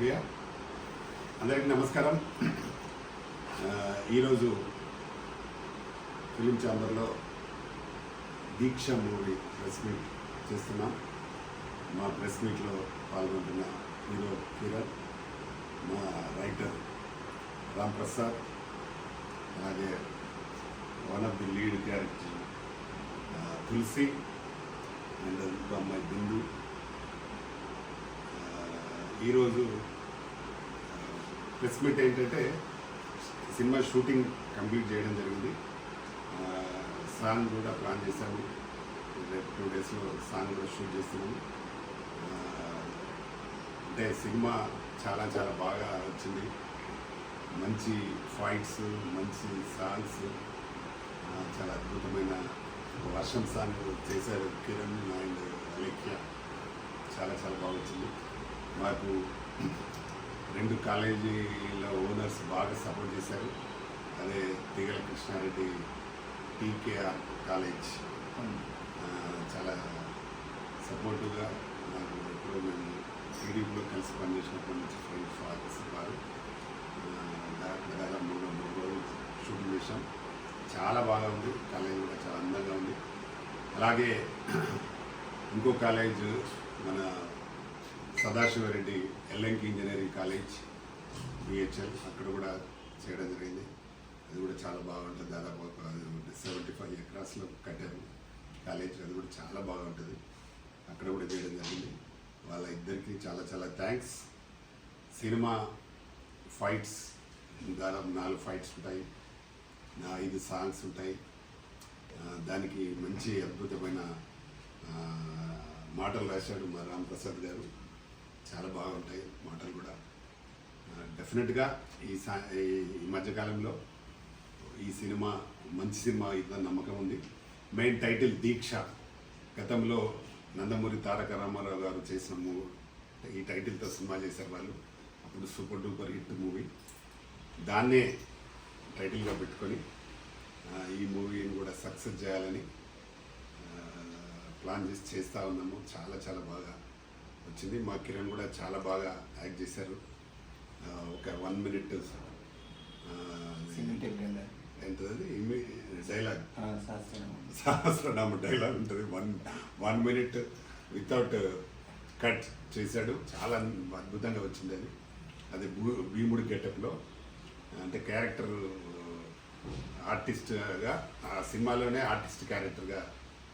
ప్రియ అందరికీ నమస్కారం. ఈరోజు ఫిలిం ఛాంబర్లో దీక్ష మూవీ ప్రెస్ మీట్ చేస్తున్నాం. మా ప్రెస్ మీట్లో పాల్గొంటున్న హీరో కిరణ్ మా రైటర్ రామ్ ప్రసాద్ అలాగే one of the lead character Tulasi and ఇంకో అమ్మాయి బిందు. ఈరోజు ప్రెస్ మీట్ ఏంటంటే సినిమా షూటింగ్ కంప్లీట్ చేయడం జరిగింది. సాంగ్ కూడా ప్లాన్ చేశాము. రేపు టూ డేస్లో సాంగ్ కూడా షూట్ చేస్తున్నాము. అంటే సినిమా చాలా చాలా బాగా వచ్చింది. మంచి ఫైట్స్ మంచి సాంగ్స్ చాలా అద్భుతమైన వర్షం సాంగ్ చేశారు కిరణ్ అండ్ అలేఖ్య. చాలా చాలా బాగా వచ్చింది. మాకు రెండు కాలేజీల ఓనర్స్ బాగా సపోర్ట్ చేశారు. అదే తిగల కృష్ణారెడ్డి టీకేఆర్ కాలేజ్. చాలా సపోర్టివ్గా నాకు ఎప్పుడో మేము టీడీపీలో కలిసి పనిచేసినప్పటి నుంచి ఫ్రెండ్స్ ఫాదర్స్ వారు దాదాపు మూడు మూడు రోజులు షూటింగ్ చేసాం చాలా బాగా ఉంది. కాలేజ్ కూడా చాలా అందంగా ఉంది. అలాగే ఇంకో కాలేజ్ మన సదాశివరెడ్డి ఎల్ఎంకి ఇంజనీరింగ్ కాలేజ్ బిహెచ్ఎల్ అక్కడ కూడా చేయడం జరిగింది. అది కూడా చాలా బాగుంటుంది. దాదాపు ఒక సెవెంటీ ఫైవ్ ఎకరాస్లో కట్టారు కాలేజ్. అది కూడా చాలా బాగుంటుంది. అక్కడ కూడా చేయడం జరిగింది. వాళ్ళ ఇద్దరికి చాలా చాలా థ్యాంక్స్. సినిమా ఫైట్స్ దాదాపు నాలుగు ఫైట్స్ ఉంటాయి. నా ఐదు సాంగ్స్ ఉంటాయి. దానికి మంచి అద్భుతమైన మాటలు రాశాడు మా రామ్ ప్రసాద్ గారు. చాలా బాగుంటాయి మాటలు కూడా. డెఫినెట్గా ఈ సా ఈ ఈ మధ్యకాలంలో ఈ సినిమా మంచి సినిమా ఇద్దని నమ్మకం ఉంది. Main title Deeksha. గతంలో నందమూరి తారక రామారావు గారు చేసిన మూవీ ఈ టైటిల్తో సినిమా చేశారు వాళ్ళు. అప్పుడు సూపర్ డూపర్ హిట్ మూవీ. దాన్నే టైటిల్గా పెట్టుకొని ఈ మూవీని కూడా సక్సెస్ చేయాలని ప్లాన్ చేసి చేస్తూ ఉన్నాము. చాలా చాలా బాగా వచ్చింది. మా కిరణ్ కూడా చాలా బాగా యాక్ట్ చేశారు. ఒక వన్ మినిట్ ఏంటది డైలాగ్ సహస్రనామ డైలాగ్ ఉంటుంది. One one minute without cut చేశాడు. చాలా అద్భుతంగా వచ్చింది అది. అది భీముడి గెటప్లో. అంటే క్యారెక్టర్ ఆర్టిస్ట్గా ఆ సినిమాలోనే ఆర్టిస్ట్ క్యారెక్టర్గా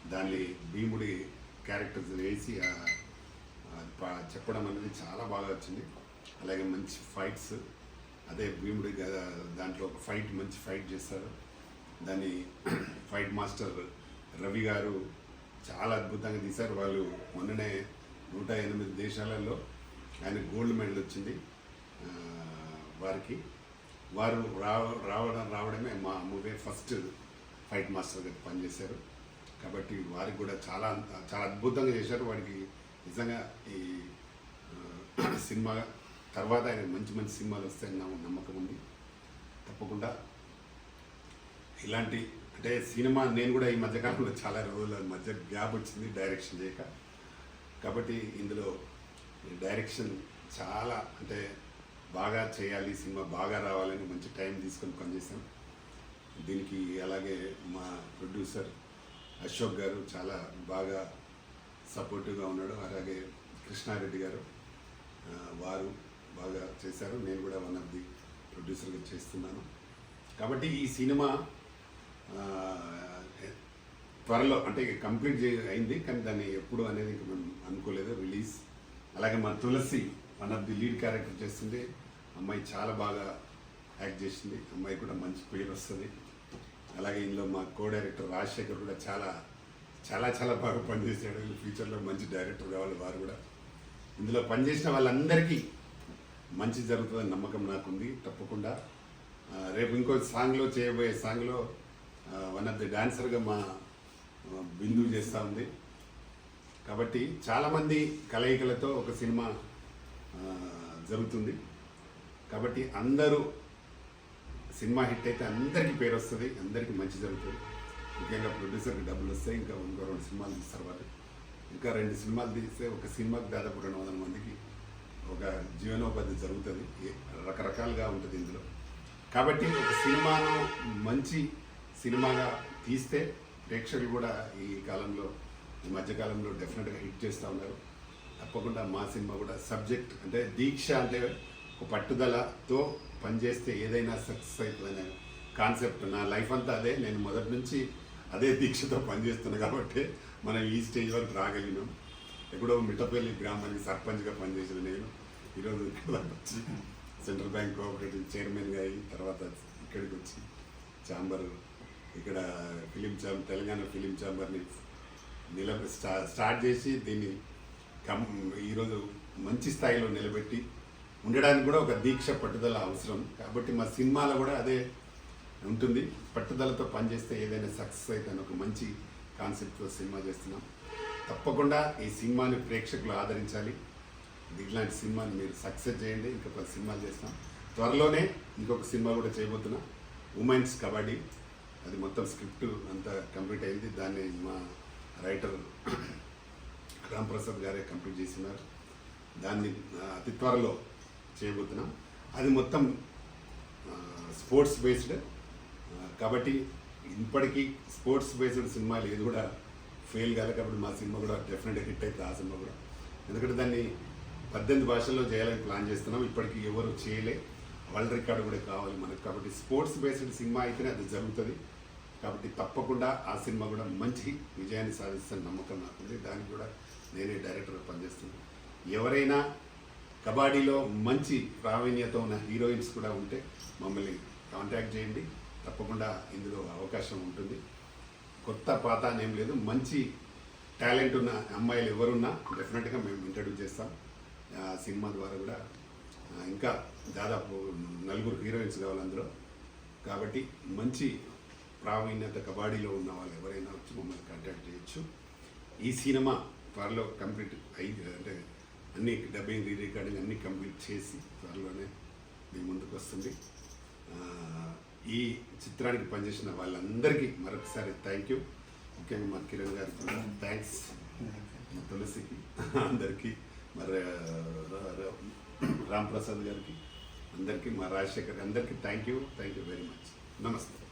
దాన్ని భీముడి క్యారెక్టర్స్ వేసి చెప్పడం అనేది చాలా బాగా వచ్చింది. అలాగే మంచి ఫైట్స్. అదే భీముడి దాంట్లో ఒక ఫైట్ మంచి ఫైట్ చేస్తారు దాన్ని ఫైట్ మాస్టర్ రవి గారు చాలా అద్భుతంగా తీశారు. వాళ్ళు మొన్ననే నూట ఎనిమిది దేశాలలో ఆయన గోల్డ్ మెడల్ వచ్చింది వారికి. వారు రావ రావడం రావడమే మా మూవీ ఫస్ట్ ఫైట్ మాస్టర్గా పనిచేశారు. కాబట్టి వారికి కూడా చాలా చాలా అద్భుతంగా చేశారు. వాడికి నిజంగా ఈ సినిమా తర్వాత ఆయన మంచి మంచి సినిమాలు వస్తాయని నాకు నమ్మకం ఉంది. తప్పకుండా. ఇలాంటి అంటే సినిమా నేను కూడా ఈ మధ్యకాలంలో చాలా రోజుల మధ్య గ్యాప్ వచ్చింది డైరెక్షన్ చేయక. కాబట్టి ఇందులో డైరెక్షన్ చాలా అంటే బాగా చేయాలి సినిమా బాగా రావాలని మంచి టైం తీసుకొని పనిచేశాం. దీనికి అలాగే మా ప్రొడ్యూసర్ అశోక్ గారు చాలా బాగా సపోర్టివ్గా ఉన్నాడు. అలాగే కృష్ణారెడ్డి గారు వారు బాగా చేశారు. నేను కూడా వన్ ఆఫ్ ది ప్రొడ్యూసర్గా చేస్తున్నాను. కాబట్టి ఈ సినిమా త్వరలో అంటే కంప్లీట్ చే అయింది. కానీ దాన్ని ఎప్పుడు అనేది ఇంకా మనం అనుకోలేదు. రిలీజ్ అలాగే మన Tulasi one of the lead character చేస్తుంది అమ్మాయి చాలా బాగా యాక్ట్ చేసింది. అమ్మాయి కూడా మంచి పేరు వస్తుంది. అలాగే ఇందులో మా కో డైరెక్టర్ రాజశేఖర్ కూడా చాలా చాలా చాలా బాగా పనిచేశాడు. ఫ్యూచర్లో మంచి డైరెక్టర్ కావాలి వారు కూడా. ఇందులో పనిచేసిన వాళ్ళందరికీ మంచి జరుగుతుందని నమ్మకం నాకుంది. తప్పకుండా. రేపు ఇంకో సాంగ్లో చేయబోయే సాంగ్లో వన్ ఆఫ్ ది డాన్సర్గా మా బిందు చేస్తూ ఉంది. కాబట్టి చాలామంది కలయికలతో ఒక సినిమా జరుగుతుంది. కాబట్టి అందరూ సినిమా హిట్ అయితే అందరికీ పేరు వస్తుంది అందరికీ మంచి జరుగుతుంది. ముఖ్యంగా ప్రొడ్యూసర్కి డబ్బులు వస్తాయి ఇంకా ఇంకో రెండు సినిమాలు తీస్తారు. వాళ్ళు ఇంకా రెండు సినిమాలు తీస్తే ఒక సినిమాకి దాదాపు రెండు వందల మందికి ఒక జీవనోపాధి జరుగుతుంది. రకరకాలుగా ఉంటుంది ఇందులో. కాబట్టి ఒక సినిమాను మంచి సినిమాగా తీస్తే ప్రేక్షకులు కూడా ఈ కాలంలో ఈ మధ్యకాలంలో డెఫినెట్గా హిట్ చేస్తూ ఉన్నారు. తప్పకుండా మా సినిమా కూడా సబ్జెక్ట్ అంటే దీక్ష అంటే ఒక పట్టుదలతో పనిచేస్తే ఏదైనా సక్సెస్ అవుతుందనే కాన్సెప్ట్. నా లైఫ్ అంతా అదే. నేను మొదటి నుంచి అదే దీక్షతో పనిచేస్తున్నాం కాబట్టి మనం ఈ స్టేజ్ వరకు రాగలిగినాం. ఎక్కడో మిట్టపల్లి గ్రామానికి సర్పంచ్గా పనిచేసిన నేను. ఈరోజు ఇక్కడ వచ్చి సెంట్రల్ బ్యాంక్ కోఆపరేటివ్ చైర్మన్గా అయ్యి తర్వాత ఇక్కడికి వచ్చి ఛాంబర్ ఇక్కడ ఫిలిం ఛాంబర్ తెలంగాణ ఫిలిం ఛాంబర్ని నిలబ స్టార్ట్ చేసి దీన్ని కం ఈరోజు మంచి స్థాయిలో నిలబెట్టి ఉండడానికి కూడా ఒక దీక్ష పట్టుదల అవసరం. కాబట్టి మా సినిమాలో కూడా అదే ఉంటుంది. పట్టుదలతో పనిచేస్తే ఏదైనా సక్సెస్ అవుతుంది ఒక మంచి కాన్సెప్ట్తో సినిమా చేస్తున్నాం. తప్పకుండా ఈ సినిమాని ప్రేక్షకులు ఆదరించాలి. ఇట్లాంటి సినిమాని మీరు సక్సెస్ చేయండి. ఇంకొక సినిమాలు చేస్తాం. త్వరలోనే ఇంకొక సినిమా కూడా చేయబోతున్నా. ఉమెన్స్ కబడ్డీ. అది మొత్తం స్క్రిప్ట్ అంతా కంప్లీట్ అయింది. దాన్ని మా రైటర్ రాంప్రసాద్ గారే కంప్లీట్ చేసినారు దాన్ని అతి త్వరలో చేయబోతున్నాం. అది మొత్తం స్పోర్ట్స్ బేస్డ్ కాబట్టి ఇప్పటికీ స్పోర్ట్స్ బేస్డ్ సినిమాలు ఏది కూడా ఫెయిల్ కాలే కాబట్టి మా సినిమా కూడా డెఫినెట్గా హిట్ అవుతుంది ఆ సినిమా కూడా. ఎందుకంటే దాన్ని పద్దెనిమిది భాషల్లో చేయాలని ప్లాన్ చేస్తున్నాం. ఇప్పటికీ ఎవరు చేయలే. వరల్డ్ రికార్డు కూడా కావాలి మనకు. కాబట్టి స్పోర్ట్స్ బేస్డ్ సినిమా అయితేనే అది జరుగుతుంది. కాబట్టి తప్పకుండా ఆ సినిమా కూడా మంచి విజయాన్ని సాధిస్తున్న నమ్మకం నాకుంది దానికి కూడా నేనే డైరెక్టర్గా పనిచేస్తున్నాను. ఎవరైనా కబడ్డీలో మంచి ప్రావీణ్యత ఉన్న హీరోయిన్స్ కూడా ఉంటే మమ్మల్ని కాంటాక్ట్ చేయండి. తప్పకుండా ఇందులో అవకాశం ఉంటుంది. కొత్త పాత అని ఏం లేదు. మంచి టాలెంట్ ఉన్న అమ్మాయిలు ఎవరున్నా డెఫినెట్గా మేము ఇంట్రడ్యూస్ చేస్తాం. ఆ సినిమా ద్వారా కూడా ఇంకా దాదాపు నలుగురు హీరోయిన్స్ కావాలి అందులో. కాబట్టి మంచి ప్రావీణ్యత కబడ్డీలో ఉన్న వాళ్ళు ఎవరైనా వచ్చి మమ్మల్ని కాంటాక్ట్ చేయొచ్చు. ఈ సినిమా త్వరలో కంప్లీట్ అయింది అంటే అన్ని డబ్బింగ్ రీ రికార్డింగ్ అన్నీ కంప్లీట్ చేసి త్వరలోనే మీ ముందుకు వస్తుంది. ఈ చిత్రానికి పనిచేసిన వాళ్ళందరికీ మరొకసారి థ్యాంక్ యూ ముఖ్యంగా మా కిరణ్ గారికి థ్యాంక్స్ మా తులసికి అందరికీ మరి రామ్ ప్రసాద్ గారికి అందరికీ మా రాజశేఖర్ అందరికీ thank you thank you very much నమస్తే.